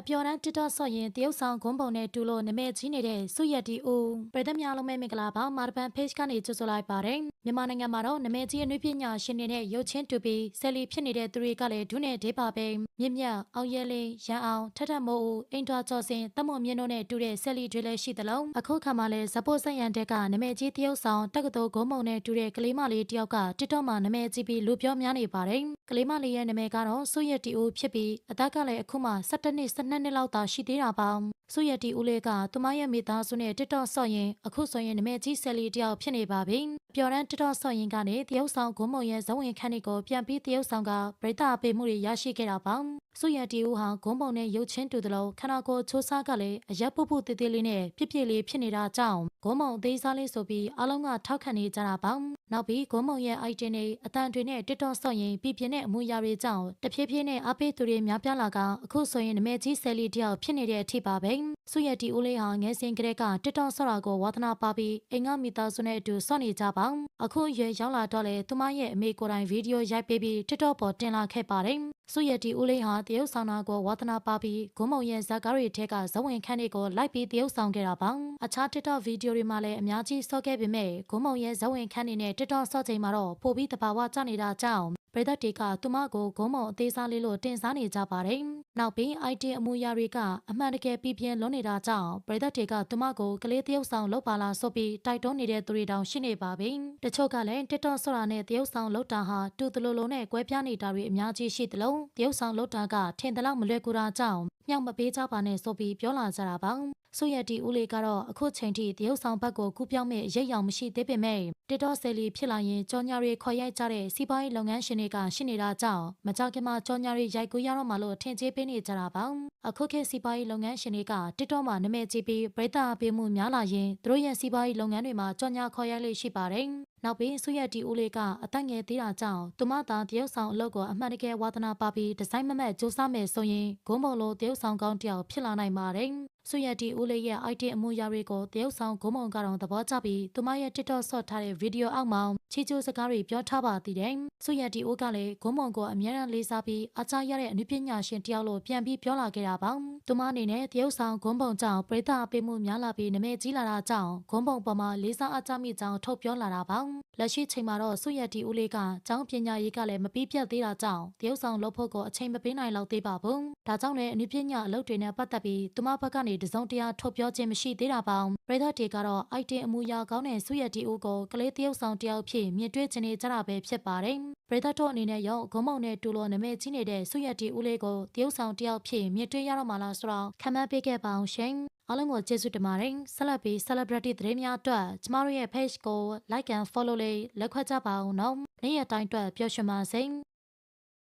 အပျော်တမ်းတစ်တော့ဆော့ရင်တရုတ်ဆောင်ဂွန်းပုံနဲ့တူလို့နမဲကြီးနေတဲ့စုရက်တီဦးပြည်သက်များလုံးမဲမင်္ဂလာပါမာရပန် page ကနေကြိုဆိုလိုက်ပါတယ်မြန်မာနိုင်ငံမှာတော့နမဲကြီးအနုပညာရှင်တွေနဲ့ရုပ်ချင်းတူပြီးဆယ်လီဖြစ်နေတဲ့သူတွေကလည်းဒုနဲ့ဒေးပါပဲမြင့်မြတ်အောင်ရဲလင်းရန်အောင်ထထမိုးဦးအိမ်ထွားကျော်စင်တမွန်မြင့်တို့နဲ့တူတဲ့ဆယ်လီတွေလည်းရှိသလုံးအခုခါမှလည်းဇပိုးဆက်ရန်တက်ကနမဲကြီးတရုတ်ဆောင်တက္ကသိုလ်ဂုံးမုံနဲ့တူတဲ့ကလေးမလေးတယောက်ကတစ်တော့မှနမဲကြီးပြီးလူပြောများနေပါတယ်ကလေးမလေးရဲ့နမဲကတော့စုရက်တီဦးဖြစ်ပြီးအသက်ကလည်းအခုမှ17နှစ်12နှစ်လောက်သာရှိသေးတာပါစုရက်တီဦးလေးကသူမရဲ့မိသားစုနဲ့တစ်တော့ဆော့ရင်အခုဆိုရင်နမဲကြီးဆယ်လီတယောက်ဖြစ်နေပါပြီပျော်ရန်တစ်တော့ဆော့ရင်ကနေတရုတ်ဆောင်ဂုံးမုံရဲ့ဇဝင်ခန့်တွေကိုပြန်ပြီးတရုတ်ဆောင်ကပြိတ္တာပေးမှုတွေရရှိခဲ့တာပါစုရက်တီဦးဟာဂုံးပုံနဲ့ရုပ်ချင်းတူသလိုခန္ဓာကိုယ်ချိုးစားကလည်းအရက်ပုပ်ပုတေးသေးလေးနဲ့ပြည့်ပြည့်လေးဖြစ်နေတာကြောင့်ဂုံးပုံအသေးစားလေးဆိုပြီးအားလုံးကထောက်ခံနေကြတာပါ နောက်ပြီးဂုံးပုံရဲ့ item တွေအတန်တွေနဲ့တစ်တော့ဆော့ရင်ပြပြနဲ့အမှုရာတွေကြောင့်တဖြည်းဖြည်းနဲ့အပိသူတွေများပြားလာကအခုဆိုရင်နမဲကြီးဆယ်လီတယောက်ဖြစ်နေတဲ့အထိပါပဲစုရက်တီဦးလေးဟာငယ်စဉ်ကတည်းကတစ်တော့ဆော့တာကိုဝါသနာပါပြီးအိမ်ကမိသားစုနဲ့အတူဆော့နေကြပါအခုရွယ်ရောက်လာတော့လေသူမရဲ့အမေကိုယ်တိုင်ဗီဒီယိုရိုက်ပေးပြီးတစ်တော့ပေါ်တင်လာခဲ့ပါတယ် စုရက်တီဦးလေးဟာတရုတ်ဆောင်တာကိုဝါသနာပါပြီးဂုံးမုံရဲ့ဇာတ်ကားတွေထဲကဇဝင်ခန်းတွေကိုလိုက်ပြီးတရုတ်ဆောင်ခဲ့တာပါအခြား TikTok ဗီဒီယိုတွေမှာလည်းအများကြီးဆော့ခဲ့ပေမဲ့ဂုံးမုံရဲ့ဇဝင်ခန်းတွေနဲ့ TikTok ဆော့ချိန်မှာတော့ပိုပြီးတဘာဝကျနေတာကြောင့်ပရိသတ်တွေကသူမကိုဂုံးမုံအသေးစားလေးလို့တင်စားနေကြပါတယ်။ နောက်ပြီး IT အမူအရာတွေကအမှန်တကယ်ပြပြင်းလွန်နေတာကြောင့်ပရိသတ်တွေကသူမကိုကလေးတရုတ်ဆောင်လောက်ပါလားဆိုပြီးတိုက်တွန်းနေတဲ့သူတွေတောင်ရှိနေပါပြီ။တချို့ကလည်း TikTok ဆော့တာနဲ့တရုတ်ဆောင်လောက်တာဟာတူတလူလုံးနဲ့ကွဲပြားနေတာတွေအများကြီးရှိသလိုတရုတ်ဆောင်လောက်တာကထင်သလောက်မလွယ်ကူတာကြောင့်မြောက်မပေးကြပါနဲ့ဆိုပြီးပြောလာကြတာပါ။ဆုရတီဦးလေးကတော့အခုချိန်ထိတရုတ်ဆောင်ဘက်ကိုကူးပြောင်းမဲ့ရိတ်ရောင်မရှိသေးပေမဲ့တစ်တော့ဆယ်လီဖြစ်လာရင်ကြော်ညာတွေခေါ်ရိုက်ကြတဲ့စီးပွားရေးလုပ်ငန်းရှင်တွေကရှိနေတာကြောင့်မကြခင်မှာကြော်ညာတွေရိုက်ကူးရတော့မှလို့ထင်ကြေးပေးနေကြတာပါအခုခေတ်စီးပွားရေးလုပ်ငန်းရှင်တွေကတစ်တော့မှာနာမည်ကြီးပြီးပရိသတ်အပေးမှုများလာရင်သူတို့ရဲ့စီးပွားရေးလုပ်ငန်းတွေမှာကြော်ညာခေါ်ရိုက်လေးရှိပါတယ်နောက်ပြီးဆုရတီဦးလေးကအသက်ငယ်သေးတာကြောင့်သူမသာတရုတ်ဆောင်အလုပ်ကိုအမှန်တကယ်ဝါသနာပါပြီးဒီဇိုင်းမမတ်စူးစမ်းမယ်ဆိုရင်ဂုံးပုံလိုတရုတ်ဆောင်ကောင်းတစ်ယောက်ဖြစ်လာနိုင်ပါတယ်။ ဆုရတီဦးလေးရဲ့ item အမှုရာတွေကိုတရုတ်ဆောင်ဂုံးပုံကတော့သဘောကျပြီးသူမရဲ့ TikTok ဆော့ထားတဲ့ဗီဒီယိုအောက်မှာချီချိုစကားတွေပြောထားပါသေးတယ်။ဆုရတီဦးကလည်းဂုံးပုံကိုအမြဲတမ်းလေးစားပြီးအားကျရတဲ့အနုပညာရှင်တစ်ယောက်လိုပြန်ပြီးပြောလာခဲ့တာပါ။သူမအနေနဲ့တရုတ်ဆောင်ဂုံးပုံကြောင့်ပရိသတ်အပေးမှုများလာပြီးနမဲကြီးလာတာကြောင့်ဂုံးပုံပေါ်မှာလေးစားအားကျမိကြောင်းထုတ်ပြောလာတာပါ။လက်ရှိချိန်မှာတော့ဆုရတီဦးလေးကကျောင်းပညာရေးကလည်းမပြီးပြတ်သေးတာကြောင့်တရုတ်ဆောင်လုပ်ဖို့ကိုအချိန်မပေးနိုင်လောက်သေးပါဘူး။ဒါကြောင့်လည်းအနုပညာအလုပ်တွေနဲ့ပတ်သက်ပြီးသူမဘက်ကနေတစုံတရာထုတ်ပြောခြင်းမရှိသေးတာပါ။ပြည်သက်တွေကတော့ item အမူအရာကောင်းတဲ့ဆုရတီဦးကိုကလေးတရုတ်ဆောင်တယောက်ဖြစ်မြင်တွေ့ချင်နေကြတာပဲဖြစ်ပါတယ်။ပြည်သက်တို့အနေနဲ့ရောဂုံမုံနဲ့တူလို့နာမည်ကြီးနေတဲ့ဆုရတီဦးလေးကိုတရုတ်ဆောင်တယောက်ဖြစ်မြင်တွေ့ရတော့မှလားဆိုတော့ခံမှန်းပေးခဲ့ပါအောင်ရှင်။အားလုံးကိုကျေးဇူးတင်ပါတယ်ဆက်လက်ပြီး celebrity သတင်းများအတွက်ကျမတို့ရဲ့ page ကို like and follow လေးလက်ခွတ်ကြပါအောင်နော်နေ့ရက်တိုင်းအတွက်ပျော်ရွှင်ပါစေ